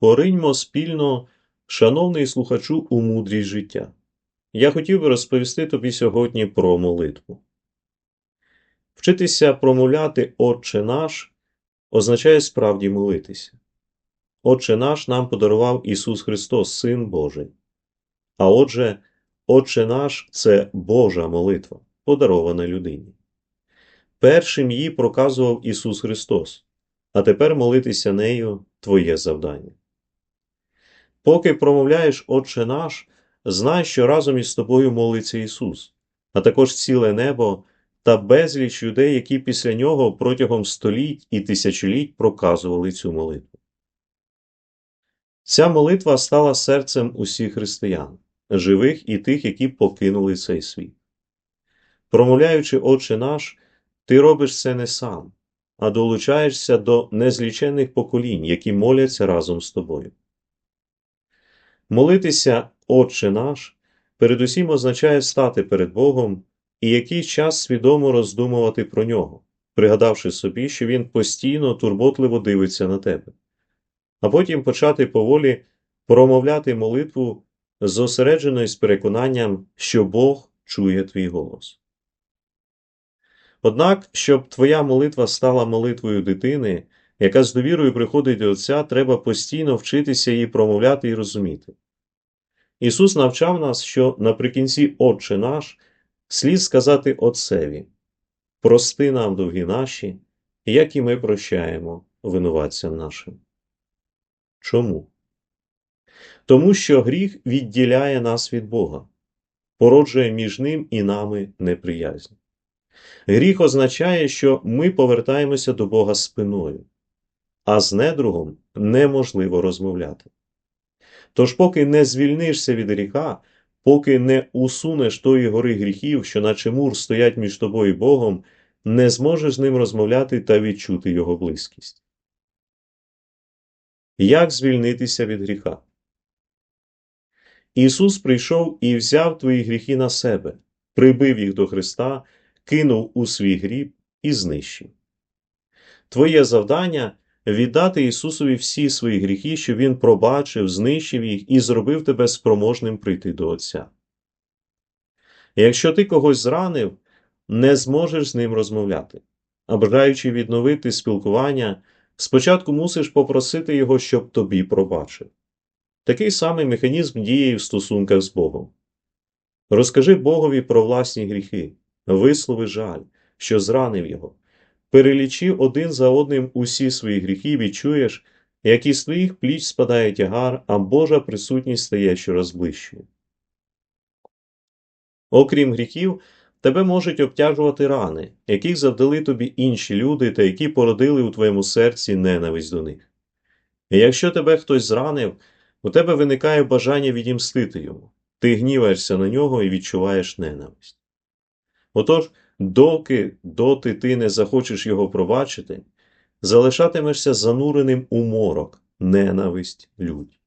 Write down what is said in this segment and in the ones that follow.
Пориньмо спільно, шановний слухачу, у мудрість життя. Я хотів би розповісти тобі сьогодні про молитву. Вчитися промовляти Отче наш означає справді молитися. Отче наш нам подарував Ісус Христос, Син Божий. А отже, Отче наш це Божа молитва, подарована людині. Першим її проказував Ісус Христос, а тепер молитися нею твоє завдання. Поки промовляєш Отче наш, знай, що разом із тобою молиться Ісус, а також ціле небо та безліч людей, які після нього протягом століть і тисячоліть проказували цю молитву. Ця молитва стала серцем усіх християн, живих і тих, які покинули цей світ. Промовляючи Отче наш, ти робиш це не сам, а долучаєшся до незлічених поколінь, які моляться разом з тобою. Молитися, Отче наш, передусім означає стати перед Богом і якийсь час свідомо роздумувати про нього, пригадавши собі, що Він постійно турботливо дивиться на тебе, а потім почати поволі промовляти молитву зосередженою з переконанням, що Бог чує твій голос. Однак, щоб твоя молитва стала молитвою дитини, яка з довірою приходить до Отця, треба постійно вчитися її промовляти і розуміти. Ісус навчав нас, що наприкінці Отче наш слід сказати Отцеві прости нам довгі наші, як і ми прощаємо винуватцям нашим. Чому? Тому що гріх відділяє нас від Бога, породжує між ним і нами неприязнь. Гріх означає, що ми повертаємося до Бога спиною, а з недругом неможливо розмовляти. Тож, поки не звільнишся від гріха, поки не усунеш тої гори гріхів, що наче мур стоять між тобою і Богом, не зможеш з ним розмовляти та відчути його близькість. Як звільнитися від гріха? Ісус прийшов і взяв твої гріхи на себе, прибив їх до Христа, кинув у свій гріб і знищив. Твоє завдання віддати Ісусові всі свої гріхи, щоб Він пробачив, знищив їх і зробив тебе спроможним прийти до Отця. Якщо ти когось зранив, не зможеш з ним розмовляти, а бажаючи відновити спілкування, спочатку мусиш попросити його, щоб тобі пробачив. Такий самий механізм діє і в стосунках з Богом. Розкажи Богові про власні гріхи, вислови жаль, що зранив його. Перелічи один за одним усі свої гріхи, відчуєш, як із твоїх пліч спадає тягар, а Божа присутність стає щораз ближчою. Окрім гріхів, тебе можуть обтяжувати рани, яких завдали тобі інші люди та які породили у твоєму серці ненависть до них. І якщо тебе хтось зранив, у тебе виникає бажання відімстити йому, ти гніваєшся на нього і відчуваєш ненависть. Отож, доки доти ти не захочеш його пробачити, залишатимешся зануреним у морок, ненависть людь.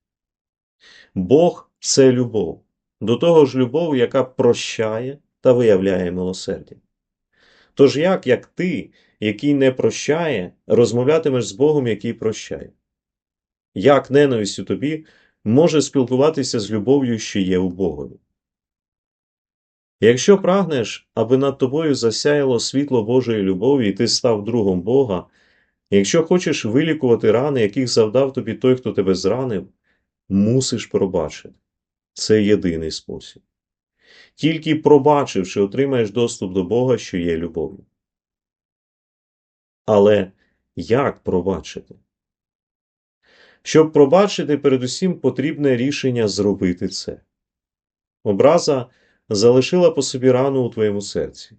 Бог це любов, до того ж любов, яка прощає та виявляє милосердя. Тож як, як ти, який не прощає, розмовлятимеш з Богом, який прощає? Як ненависть у тобі може спілкуватися з любов'ю, що є у Богові? Якщо прагнеш, аби над тобою засяяло світло Божої любові, і ти став другом Бога, якщо хочеш вилікувати рани, яких завдав тобі той, хто тебе зранив, мусиш пробачити. Це єдиний спосіб. Тільки пробачивши, отримаєш доступ до Бога, що є любов'ю. Але як пробачити? Щоб пробачити, передусім потрібне рішення зробити це. Образа залишила по собі рану у твоєму серці.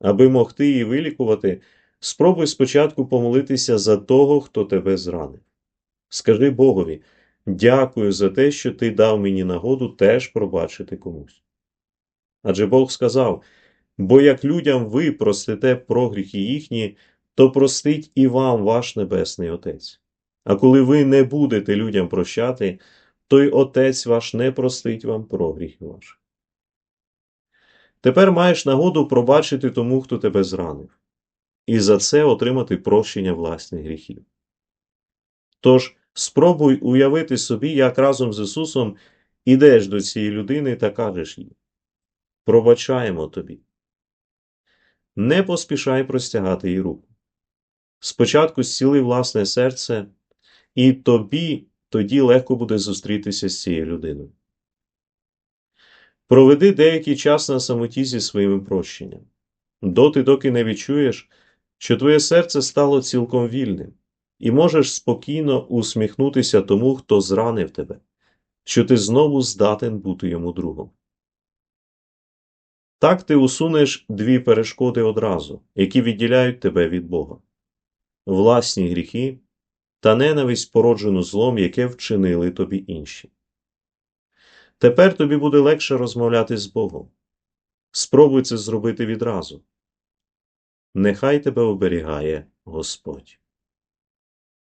Аби могти її вилікувати, спробуй спочатку помолитися за того, хто тебе зранив. Скажи Богові, дякую за те, що ти дав мені нагоду теж пробачити комусь. Адже Бог сказав бо як людям ви простите прогріхи їхні, то простить і вам ваш Небесний Отець. А коли ви не будете людям прощати, то й Отець ваш не простить вам прогріхи ваші. Тепер маєш нагоду пробачити тому, хто тебе зранив, і за це отримати прощення власних гріхів. Тож Спробуй уявити собі, як разом з Ісусом ідеш до цієї людини та кажеш їй Пробачаємо тобі. Не поспішай простягати їй руку. Спочатку зціли власне серце, і тобі тоді легко буде зустрітися з цією людиною. Проведи деякий час на самоті зі своїм прощенням, доти, доки не відчуєш, що твоє серце стало цілком вільним, і можеш спокійно усміхнутися тому, хто зранив тебе, що ти знову здатен бути йому другом. Так ти усунеш дві перешкоди одразу, які відділяють тебе від Бога власні гріхи та ненависть, породжену злом, яке вчинили тобі інші. Тепер тобі буде легше розмовляти з Богом. Спробуй це зробити відразу. Нехай тебе оберігає Господь.